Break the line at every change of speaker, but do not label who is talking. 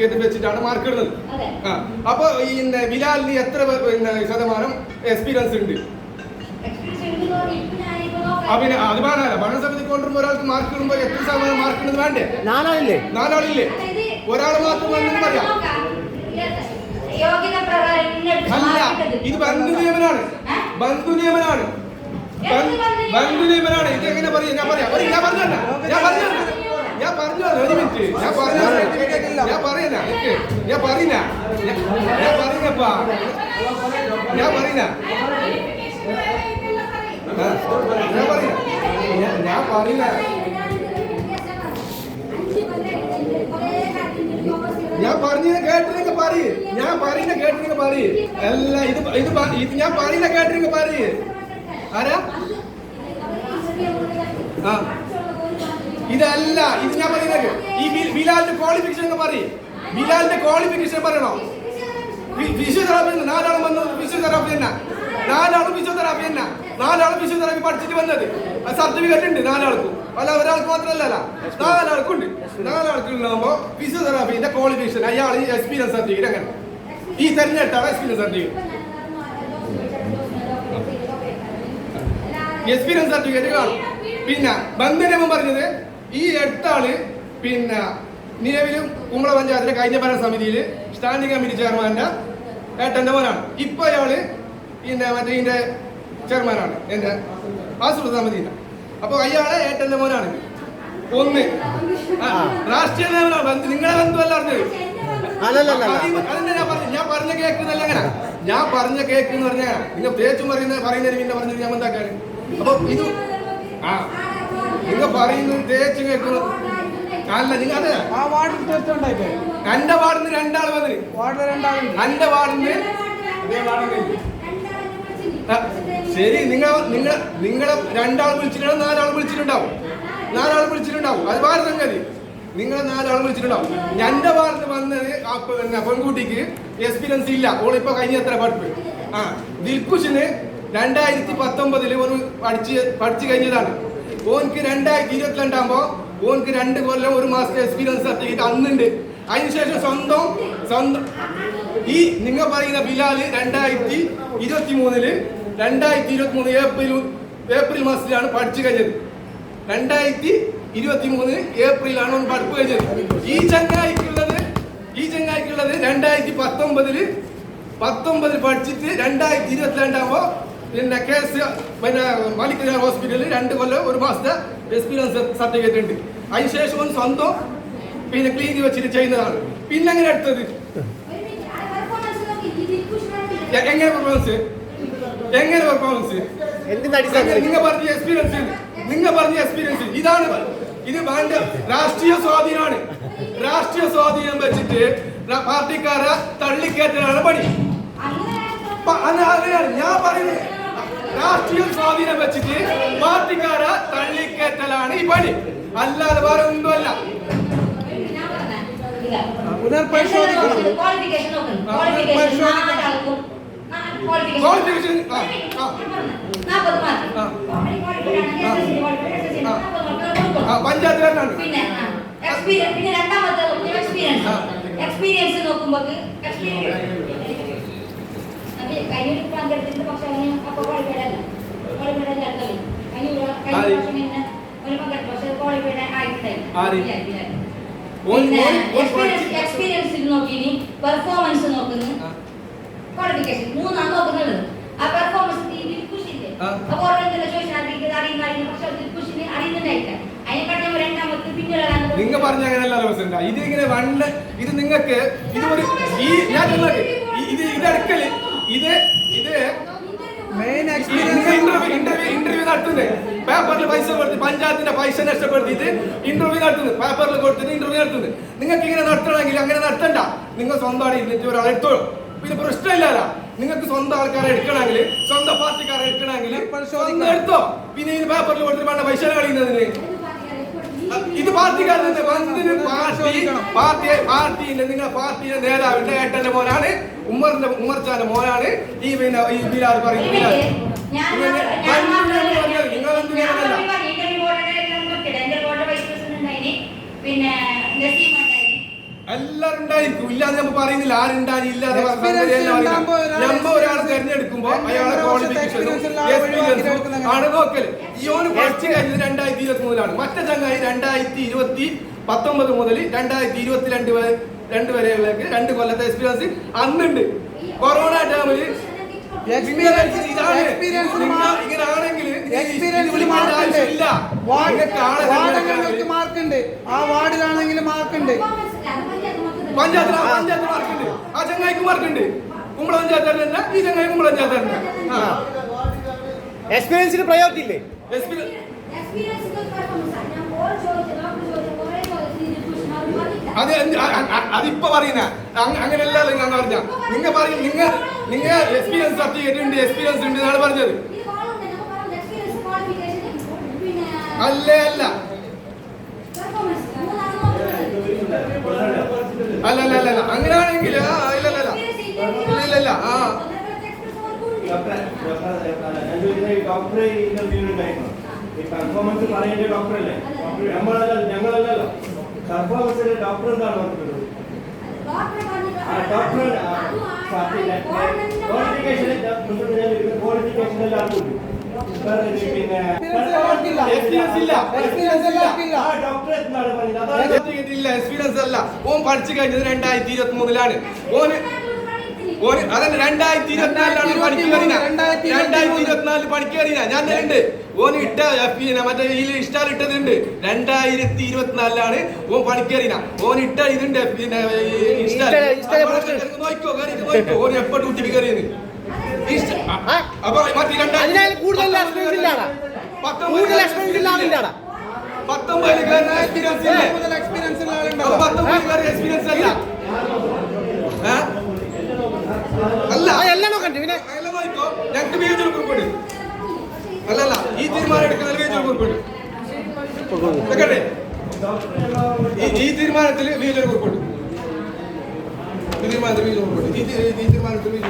വെച്ചിട്ടാണ് മാർക്ക് ഇടുന്നത്. ആ അപ്പൊ ഈ പിന്നെ ബിലാലിന് എത്ര ശതമാനം എക്സ്പീരിയൻസ് ഉണ്ട്? പിന്നെ അത് വേണമല്ല. ഭരണസമിതി കൊണ്ടുവരുമ്പോൾ ഒരാൾക്ക് മാർക്ക് ഇടുമ്പോൾ എത്ര ശതമാനം മാർക്ക് ഇടുന്നത് വേണ്ടേ?
നാലാളില്ലേ?
നാലാളില്ലേ? ഒരാൾ മാത്രം വന്നെന്ന് പറയാം.
യോഗ്യത പ്രകാരം ഇന്ന
അല്ല ഇത് ബന്ധു നിയമനാണ്. ബന്ധു നിയമനാണ്.
ബന്ധു നിയമനം?
നിയമനാണ്? ഇത് എങ്ങനെ പറയാ? ഞാൻ പറയാം. ഞാൻ പറഞ്ഞു ഞാൻ പറഞ്ഞു ഞാൻ പറഞ്ഞു ഒരു മിനിറ്റ് ഞാൻ പറഞ്ഞു ഞാൻ പറയുന്ന ഞാൻ പറയുന്ന ഞാൻ- പറയുന്നപ്പാ ഞാൻ പറയുന്ന ഞാൻ പറയുന്ന ഞാൻ- പറയുന്ന ഞാൻ പറഞ്ഞത് കേട്ടിരുന്നെങ്കിൽ പറയ്. ഞാൻ പറയുന്ന കേട്ടിരുന്ന പറയ്. അല്ല ഇത് ഇത് ഇത് ഞാൻ പറയുന്ന കേട്ടിരുന്ന പറയ്. ആരാ? ആ. ഇതല്ല ഇത് ഞാൻ ബി- ബിലാലിന്റെ ക്വാളിഫിക്കേഷൻ എന്ന് പറയും. ബിലാലിന്റെ ക്വാളിഫിക്കേഷൻ പറയണോ? ഫിസിയോതെറാപ്പി നാലാളും വന്നത് ഫിസിയോതെറാപ്പി തന്നെ നാലാളും ഫിസിയോതെറാപ്പി തന്നെ നാലാളും ഫിസിയോതെറാപ്പി പഠിച്ചിട്ട് വന്നത്? സർട്ടിഫിക്കറ്റ് ഉണ്ട് നാലാൾക്കും. അല്ല ഒരാൾക്ക് മാത്രമല്ല നാലാൾക്കുണ്ട് നാലാൾക്ക് ഉണ്ടാകുമ്പോൾ ഫിസിയോതെറാപ്പിന്റെ ക്വാളിഫിക്കേഷൻ അയാൾ എക്സ്പീരിയൻസ് സർട്ടിഫിക്കറ്റ് അങ്ങനെ. ഈ തെരഞ്ഞെടുത്താണ് എക്സ്പീരിയൻസ് സർട്ടിഫിക്കറ്റ് എക്സ്പീരിയൻസ് സർട്ടിഫിക്കറ്റ് കാണും. പിന്നെ ബന്ധുനിയമം പറഞ്ഞത് ഈ എട്ടാൾ പിന്നെ നിലവിലും കുമ്പള പഞ്ചായത്തിലെ കഴിഞ്ഞ ഭരണ സമിതിയിൽ സ്റ്റാൻഡിംഗ് കമ്മിറ്റി ചെയർമാന്റെ ഏട്ടന്റെ മോനാണ്. ഇപ്പൊ അയാൾ പിന്നെ മറ്റേ ഇതിന്റെ ചെയർമാനാണ് എന്റെ ആസൂത്രണ സമിതിയിലെ. അപ്പൊ അയാളെ ഏട്ടന്റെ മോനാണ്. ഒന്ന്. രാഷ്ട്രീയ നിയമനം ബന്ധു നിങ്ങളെ അത് അതന്നെ ഞാൻ പറഞ്ഞു ഞാൻ പറഞ്ഞ കേൾക്കുന്നല്ല അങ്ങനെ. ഞാൻ പറഞ്ഞ കേക്ക് എന്ന് പറഞ്ഞാൽ നിങ്ങൾ തേച്ചും പറയുന്ന പറയുന്നതിന് പിന്നെ പറഞ്ഞത് ഞാൻ എന്താക്കാൻ അപ്പൊ ഇത് ആ. നിങ്ങൾ പറയുന്നത് തേച്ച് കേൾക്കുന്നു അല്ല നിങ്ങൾ അതെ.
ആ വാർഡിൽ ടെസ്റ്റ് ഉണ്ടായിട്ടേ
എന്റെ വാർഡിന്ന് രണ്ടാൾ വന്നിന്
വാർഡിൽ രണ്ടാളുണ്ട്.
എന്റെ വാർഡിന്ന് ശരി നിങ്ങൾ നിങ്ങൾ നിങ്ങളെ രണ്ടാൾ വിളിച്ചിട്ടുണ്ടാവും നാലാൾ വിളിച്ചിട്ടുണ്ടാവും. നാലാൾ വിളിച്ചിട്ടുണ്ടാവും. അത് വേറെ സംഗതി. നിങ്ങളെ നാലാൾ വിളിച്ചിട്ടുണ്ടാവും. എന്റെ വാർഡിൽ വന്നത് അപ്പൊ തന്നെ പെൺകുട്ടിക്ക് എക്സ്പീരിയൻസ് ഇല്ല. ഓളിപ്പോ കഴിഞ്ഞ എത്ര പഠിപ്പ്? ആ ദിൽകുഷിന് രണ്ടായിരത്തി പത്തൊമ്പതിൽ ഒരു പഠിച്ച് പഠിച്ചു കഴിഞ്ഞതാണ്. ഓൻക്ക് രണ്ടായിരത്തി ഇരുപത്തിരണ്ടാകുമ്പോ ഓൻക്ക് രണ്ട് കൊല്ലം ഒരു മാസത്തെ എക്സ്പീരിയൻസ് സർട്ടിഫിക്കറ്റ് അന്നുണ്ട്. അതിനുശേഷം സ്വന്തം സ്വന്തം ഈ നിങ്ങൾ പറയുന്ന ബിലാൽ രണ്ടായിരത്തി ഇരുപത്തി മൂന്നിൽ രണ്ടായിരത്തി ഇരുപത്തി മൂന്ന് ഏപ്രിൽ ഏപ്രിൽ മാസത്തിലാണ് പഠിച്ചു കഴിഞ്ഞത്. രണ്ടായിരത്തി ഇരുപത്തി മൂന്ന് ഏപ്രിലാണ് ഓൻ പഠിപ്പ് കഴിഞ്ഞത്. ഈ ചങ്ങായിക്കുള്ളത് ഈ ചങ്ങായിക്കുള്ളത് രണ്ടായിരത്തി പത്തൊമ്പതിൽ പത്തൊമ്പതിൽ പഠിച്ചിട്ട് രണ്ടായിരത്തി ഇരുപത്തിരണ്ടാകുമ്പോ പിന്നെ കേസ് പിന്നെ മാലിക് ഹോസ്പിറ്റലിൽ രണ്ട് കൊല്ലം ഒരു മാസത്തെ എക്സ്പീരിയൻസ് സർട്ടിഫിക്കറ്റ് ഉണ്ട്. അതിനുശേഷം സ്വന്തം പിന്നെ ക്ലീൻ വെച്ചിട്ട് ചെയ്യുന്നതാണ്. പിന്നെ എങ്ങനെ എടുത്തത്? എങ്ങനെ പെർഫോമൻസ് എങ്ങനെ പെർഫോമൻസ് നിങ്ങൾ പറഞ്ഞ എക്സ്പീരിയൻസ് നിങ്ങൾ പറഞ്ഞ എക്സ്പീരിയൻസ് ഇതാണ് ഇത് വേണ്ട. രാഷ്ട്രീയ സ്വാധീനമാണ്. രാഷ്ട്രീയ സ്വാധീനം വെച്ചിട്ട് പാർട്ടിക്കാരെ തള്ളിക്കയറ്റാനാണ് പണി. അങ്ങനെയാണ് ഞാൻ പറയുന്നത് രാഷ്ട്രീയ സ്വാധീനം വെച്ചിട്ട് പാർട്ടിക്കാരെ തള്ളിക്കയറ്റലാണ് ഈ പണി. അല്ലാതെ വേറെ ഒന്നുമല്ല.
പുനർപരിശോധിക്കണം.
ക്വാളിഫിക്കേഷൻ എക്സ്പീരിയൻസ് പിന്നെ രണ്ടാമത്തെ എക്സ്പീരിയൻസ്. എക്സ്പീരിയൻസ് നോക്കുമ്പോൾ എക്സ്പീരിയൻസ് കഴിഞ്ഞ പങ്കെടുത്തിട്ട് പക്ഷെ അവന് കഴിഞ്ഞ ഒരു- പിന്നെ പങ്കെടുത്തു പക്ഷെ എക്സ്പീരിയൻസ് നോക്കിനി. പെർഫോമൻസ് നോക്കുന്നു. ക്വാളിഫിക്കേഷൻ മൂന്നാണ് നോക്കുന്നത് ആ പെർഫോമൻസ് ചോദിച്ചാൽ അറിയുന്ന പക്ഷെ അറിയുന്നുണ്ടായില്ല
നിങ്ങൾ പറഞ്ഞ അങ്ങനെയല്ല പ്രസിഡന്റ്. ഇത് ഇങ്ങനെ വണ്ട് ഇത് നിങ്ങൾക്ക് ഇത് ഒരു ഈ ഞാൻ നിങ്ങൾക്ക് ഇത് ഇത് ഇത് ഇത്
മെയിൻ
നിങ്ങൾ
എക്സ്പീരിയൻസ്
ഇന്റർവ്യൂ ഇന്റർവ്യൂ ഇന്റർവ്യൂ നടത്തുന്നത് പേപ്പറിൽ പൈസ കൊടുത്ത് പഞ്ചായത്തിന്റെ പൈസ നഷ്ടപ്പെടുത്തിയിട്ട് ഇന്റർവ്യൂ നടത്തുന്നത് പേപ്പറിൽ കൊടുത്തിട്ട് ഇന്റർവ്യൂ നടത്തുന്നത് നിങ്ങൾക്ക് ഇങ്ങനെ നടത്തണമെങ്കിൽ അങ്ങനെ നടത്തണ്ട. നിങ്ങൾ സ്വന്തമാണ് ഇരുന്നിട്ട് ഒരാളെ എടുത്തോളൂ. പിന്നെ പ്രശ്നമില്ലല്ല. നിങ്ങൾക്ക് സ്വന്തം ആൾക്കാരെ എടുക്കണമെങ്കിൽ സ്വന്തം പാർട്ടിക്കാരെ എടുക്കണമെങ്കിൽ എടുത്തോ. പിന്നെ ഈ പേപ്പറിൽ കൊടുത്തിട്ട് വേണ്ട പൈസ കളയുന്നതിന്? ഇത് പാർട്ടിക്കാരൻ വന്നിന് പാർട്ടി പാർട്ടി പാർട്ടിന്റെ നിങ്ങളുടെ പാർട്ടിയുടെ നേതാവിന്റെ ഏട്ടന്റെ മോനാണ്. ഉമ്മറിന്റെ ഉമ്മർച്ചാന്റെ മോനാണ്. ഈ പിന്നെ ഈ ബിലാൽ പറയുന്നത് എല്ലാരും ഉണ്ടായിരിക്കും. ഇല്ലാതെ നമ്മൾ പറയുന്നില്ല. ആരുണ്ടായി ഇല്ലാതെ നമ്മ ഒരാളെ തെരഞ്ഞെടുക്കുമ്പോ അയാളെ ക്വാളിഫിക്കേഷനും ആണ് നോക്കൽ. ഈ ഓന് പഠിച്ചു കഴിഞ്ഞത് രണ്ടായിരത്തി ഇരുപത്തി മൂന്നിലാണ്. മറ്റേ ചങ്ങായി രണ്ടായിരത്തി ഇരുപത്തി പത്തൊമ്പത് മുതൽ രണ്ടായിരത്തി ഇരുപത്തിരണ്ട് വരെ രണ്ട് വരെയുള്ള രണ്ട് കൊല്ലത്തെ എക്സ്പീരിയൻസ് അന്നുണ്ട്. കൊറോണ ടൈമിൽ
എക്സ്പീരിയൻസ്
വിളിക്കേണ്ട
മാർക്കുണ്ട് ആ വാർഡിലാണെങ്കിൽ മാർക്കുണ്ട്
പഞ്ചായത്തിന് ആ പഞ്ചായത്ത് മാർക്കുണ്ട് ആ ചങ്ങായിക്ക് മാർക്കുണ്ട് കുമ്പള പഞ്ചായത്ത് തന്നെ ഈ ചങ്ങായി കുമ്പള പഞ്ചായത്ത് തന്നെ. ആ.
എക്സ്പീരിയൻസിന് പ്രയോറിറ്റി ഇല്ലേ?
പി അത് അതിപ്പോ പറയുന്ന. അങ്- അങ്ങനെയല്ല നിങ്ങൾ പറഞ്ഞ? നിങ്ങൾ പറയും നിങ്ങൾ നിങ്ങൾ എക്സ്പീരിയൻസ് സർട്ടിഫിക്കറ്റ് ഉണ്ട് എക്സ്പീരിയൻസ് ഉണ്ട് എന്നാണ് പറഞ്ഞത്. അല്ലേ അല്ല. അല്ല അല്ല അല്ല അങ്ങനെയാണെങ്കിൽ
ഡോക്ടറെ ഇന്റർവ്യൂ ഉണ്ടായിരുന്നു. ഈ പെർഫോമൻസ് പറയേണ്ട ഡോക്ടറല്ലേ? നമ്മളല്ല ഞങ്ങളല്ലല്ലോ. പെർഫോമൻസിന്റെ ഡോക്ടർ എന്താണ് നോക്കുന്നത്? ആ ഡോക്ടർ ക്വാളിഫിക്കേഷൻ ക്വാളിഫിക്കേഷൻ എല്ലാവർക്കും ഉണ്ട്.
എക്സ്പീരിയൻസ്
അല്ല ഓൻ പഠിച്ചു കഴിഞ്ഞത് രണ്ടായിരത്തി ഇരുപത്തി മൂന്നിലാണ് ഓന് ഓന് അതന്നെ രണ്ടായിരത്തി ഇരുപത്തിനാലിലാണ് പണിക്ക് കയറിന
രണ്ടായിരത്തി
ഇരുപത്തിനാലിൽ പണിക്ക് കയറിന ഞാൻ ഉണ്ട്. ഓന് ഇട്ട പിന്നെ മറ്റേ ഇതിൽ ഇഷ്ടാൽ ഇട്ടതുണ്ട്. രണ്ടായിരത്തി ഇരുപത്തിനാലിലാണ് ഓൻ പണിക്ക് ഓൻ ഇട്ട ഇതുണ്ട് പിന്നെ. നോക്കോ നോക്കോ ഓന് എപ്പോ ആ,
ആ?
അപ്പൊ മറ്റേ രണ്ടായിരത്തി
കൂടുതൽ
അല്ല.
എല്ലാം നോക്കണ്ടേ? പിന്നെ
ഞങ്ങൾക്ക് ബീജ് ഞങ്ങക്ക് ಅಲ್ಲಲ್ಲ, ಈ ತೀರ್ಮಾನ ಹಿಡ್ಕೊಳ್ಳೋರಿಗೆ ಜೋಬ್ ಕೊಡ್ಬಿಟ್ಟು ಯಾಕಂದ್ರೆ ಈ ಈ ತೀರ್ಮಾನದಲ್ಲಿ ವೀಲ್ ಕೊಡ್ಬಿಟ್ಟು ತೀರ್ಮಾನದ ವೀಲ್ ಕೊಡ್ಬಿಟ್ಟು ಈ ತೀರ್ಮಾನದ ವೀಲ್